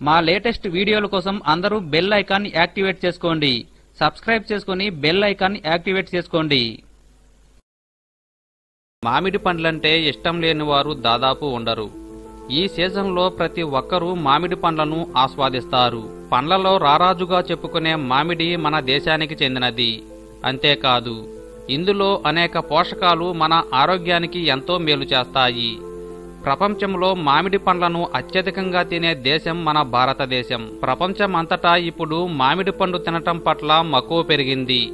మా లేటెస్ట్ వీడియోల కోసం అందరూ బెల్ ఐకాన్ యాక్టివేట్ చేసుకోండి. సబ్స్క్రైబ్ చేసుకుని బెల్ ఐకాన్ యాక్టివేట్ చేసుకోండి. మామిడి పండ్లంటే ఇష్టం లేని వారు దాదాపు ఉండరు. ఈ సీజన్లో ప్రతి ఒక్కరూ మామిడి పండ్లను ఆస్వాదిస్తారు. పండ్లలో రారాజుగా చెప్పుకునే మామిడి మన దేశానికి చెందినది. అంతేకాదు ఇందులో అనేక పోషకాలు మన ఆరోగ్యానికి ఎంతో మేలు చేస్తాయి. ప్రపంచంలో మామిడి పండ్లను అత్యధికంగా తినే దేశం మన భారతదేశం. ప్రపంచం అంతటా ఇప్పుడు మామిడి పండు తినటం పట్ల మక్కువ పెరిగింది.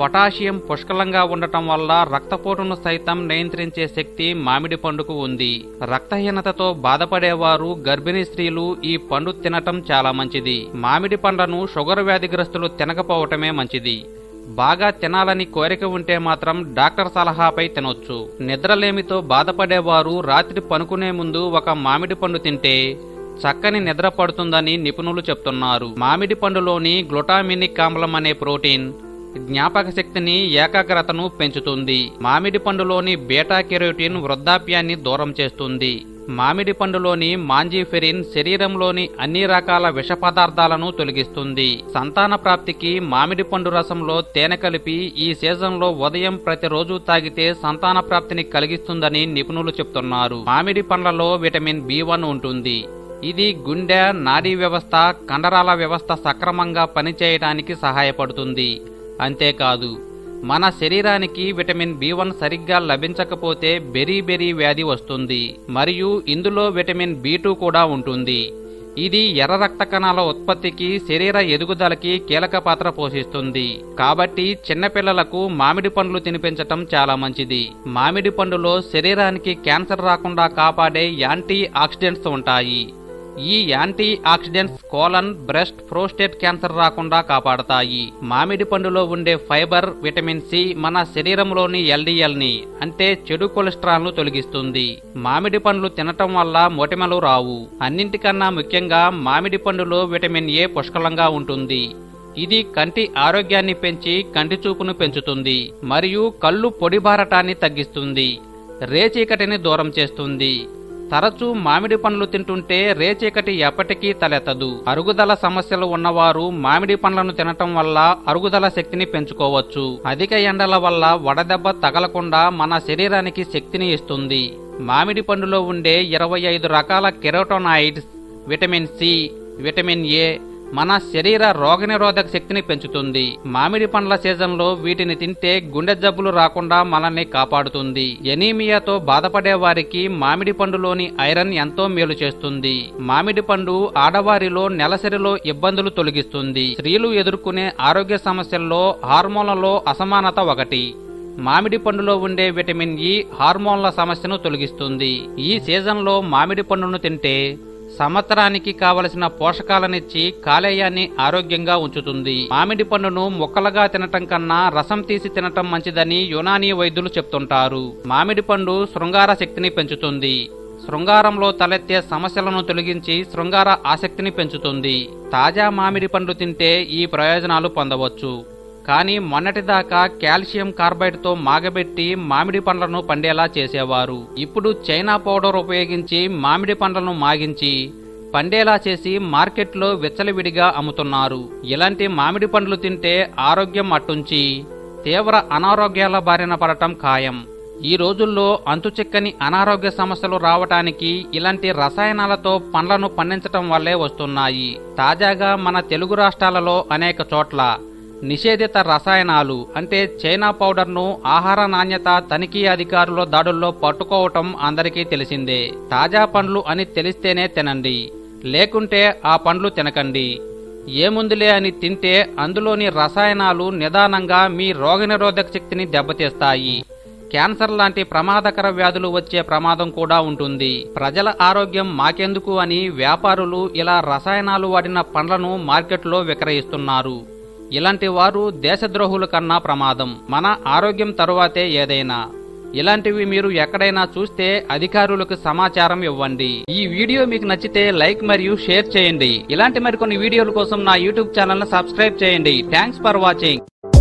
పొటాషియం పుష్కలంగా ఉండటం వల్ల రక్తపోటును సైతం నియంత్రించే శక్తి మామిడి పండుకు ఉంది. రక్తహీనతతో బాధపడేవారు గర్భిణీ స్త్రీలు ఈ పండు తినటం చాలా మంచిది. మామిడి పండ్లను షుగర్ వ్యాధిగ్రస్తులు తినకపోవటమే మంచిది. బాగా తినాలని కోరిక ఉంటే మాత్రం డాక్టర్ సలహాపై తినొచ్చు. నిద్రలేమితో బాధపడేవారు రాత్రి పనుకునే ముందు ఒక మామిడి పండు తింటే చక్కని నిద్ర పడుతుందని నిపుణులు చెప్తున్నారు. మామిడి పండులోని గ్లుటామినిక్ ఆమ్లం అనే ప్రోటీన్ జ్ఞాపక శక్తిని ఏకాగ్రతను పెంచుతుంది. మామిడి పండులోని బీటా కెరోటిన్ వృద్ధాప్యాన్ని దూరం చేస్తుంది. మామిడి పండులోని మాంజీఫెరిన్ శరీరంలోని అన్ని రకాల విష పదార్థాలను తొలగిస్తుంది. సంతాన ప్రాప్తికి మామిడి పండు రసంలో తేనె కలిపి ఈ సీజన్లో ఉదయం ప్రతిరోజు తాగితే సంతాన ప్రాప్తిని కలిగిస్తుందని నిపుణులు చెప్తున్నారు. మామిడి పండ్లలో విటమిన్ బి వన్ ఉంటుంది. ఇది గుండె నాడీ వ్యవస్థ కండరాల వ్యవస్థ సక్రమంగా పనిచేయడానికి సహాయపడుతుంది. అంతేకాదు మన శరీరానికి విటమిన్ బి వన్ సరిగ్గా లభించకపోతే బెరీ బెరీ వ్యాధి వస్తుంది. మరియు ఇందులో విటమిన్ బి టూ కూడా ఉంటుంది. ఇది ఎర్ర రక్త కణాల ఉత్పత్తికి శరీర ఎదుగుదలకి కీలక పాత్ర పోషిస్తుంది. కాబట్టి చిన్నపిల్లలకు మామిడి పండ్లు తినిపించటం చాలా మంచిది. మామిడి పండులో శరీరానికి క్యాన్సర్ రాకుండా కాపాడే యాంటీ ఆక్సిడెంట్స్ ఉంటాయి. ఈ antioxidants colon breast prostate cancer రాకుండా కాపాడతాయి. మామిడి పండులో ఉండే ఫైబర్ విటమిన్ సి మన శరీరంలోని ఎల్డిఎల్ని అంటే చెడు కొలెస్ట్రాల్ను తొలగిస్తుంది. మామిడి పండ్లు తినటం వల్ల మొటిమలు రావు. అన్నింటికన్నా ముఖ్యంగా మామిడి పండులో విటమిన్ ఏ పుష్కలంగా ఉంటుంది. ఇది కంటి ఆరోగ్యాన్ని పెంచి కంటి చూపును పెంచుతుంది మరియు కళ్ళు పొడిబారటాన్ని తగ్గిస్తుంది. రేచీకటిని దూరం చేస్తుంది. తరచూ మామిడి పండ్లు తింటుంటే రేచీకటి ఎప్పటికీ తలెత్తదు. అరుగుదల సమస్యలు ఉన్నవారు మామిడి పండ్లను తినటం వల్ల అరుగుదల శక్తిని పెంచుకోవచ్చు. అధిక ఎండల వల్ల వడదెబ్బ తగలకుండా మన శరీరానికి శక్తిని ఇస్తుంది. మామిడి పండులో ఉండే ఇరవై ఐదు రకాల carotenoids vitamin C vitamin A మన శరీర రోగనిరోధక శక్తిని పెంచుతుంది. మామిడి పండ్ల సీజన్లో వీటిని తింటే గుండె జబ్బులు రాకుండా మనల్ని కాపాడుతుంది. ఎనీమియాతో బాధపడే వారికి మామిడి పండులోని ఐరన్ ఎంతో మేలు చేస్తుంది. మామిడి పండు ఆడవారిలో నెలసరిలో ఇబ్బందులు తొలగిస్తుంది. స్త్రీలు ఎదుర్కొనే ఆరోగ్య సమస్యల్లో హార్మోన్లలో అసమానత ఒకటి. మామిడి పండులో ఉండే విటమిన్ ఇ హార్మోన్ల సమస్యను తొలగిస్తుంది. ఈ సీజన్లో మామిడి పండును తింటే సంవత్సరానికి కావలసిన పోషకాలనిచ్చి కాలేయాన్ని ఆరోగ్యంగా ఉంచుతుంది. మామిడి పండును ముక్కలుగా తినటం కన్నా రసం తీసి తినటం మంచిదని యునానీ వైద్యులు చెప్తుంటారు. మామిడి పండు శృంగార శక్తిని పెంచుతుంది. శృంగారంలో తలెత్తే సమస్యలను తొలగించి శృంగార ఆసక్తిని పెంచుతుంది. తాజా మామిడి పండ్లు తింటే ఈ ప్రయోజనాలు పొందవచ్చు. కానీ మొన్నటిదాకా కాల్షియం కార్బైడ్తో మాగబెట్టి మామిడి పండ్లను పండేలా చేసేవారు. ఇప్పుడు చైనా పౌడర్ ఉపయోగించి మామిడి పండ్లను మాగించి పండేలా చేసి మార్కెట్లో విచ్చలవిడిగా అమ్ముతున్నారు. ఇలాంటి మామిడి పండ్లు తింటే ఆరోగ్యం అట్టుంచి తీవ్ర అనారోగ్యాల బారిన పడటం ఖాయం. ఈ రోజుల్లో అంతుచిక్కని అనారోగ్య సమస్యలు రావటానికి ఇలాంటి రసాయనాలతో పండ్లను పండించటం వల్లే వస్తున్నాయి. తాజాగా మన తెలుగు రాష్ట్రాలలో అనేక చోట్ల నిషేధిత రసాయనాలు అంటే చైనా పౌడర్ను ఆహార నాణ్యత తనిఖీ అధికారుల దాడుల్లో పట్టుకోవటం అందరికీ తెలిసిందే. తాజా పండ్లు అని తెలిస్తేనే తినండి. లేకుంటే ఆ పండ్లు తినకండి. ఏముందిలే అని తింటే అందులోని రసాయనాలు నిదానంగా మీ రోగనిరోధక శక్తిని దెబ్బతీస్తాయి. క్యాన్సర్ లాంటి ప్రమాదకర వ్యాధులు వచ్చే ప్రమాదం కూడా ఉంటుంది. ప్రజల ఆరోగ్యం మాకెందుకు అని వ్యాపారులు ఇలా రసాయనాలు వాడిన పండ్లను మార్కెట్లో విక్రయిస్తున్నారు. ఇలాంటి వారు దేశద్రోహుల కన్నా ప్రమాదం. మన ఆరోగ్యం తరువాతే ఏదైనా. ఇలాంటివి మీరు ఎక్కడైనా చూస్తే అధికారులకు సమాచారం ఇవ్వండి. ఈ వీడియో మీకు నచ్చితే లైక్ మరియు షేర్ చేయండి. ఇలాంటి మరికొన్ని వీడియోల కోసం నా యూట్యూబ్ ఛానల్ సబ్స్క్రైబ్ చేయండి. Thanks for watching.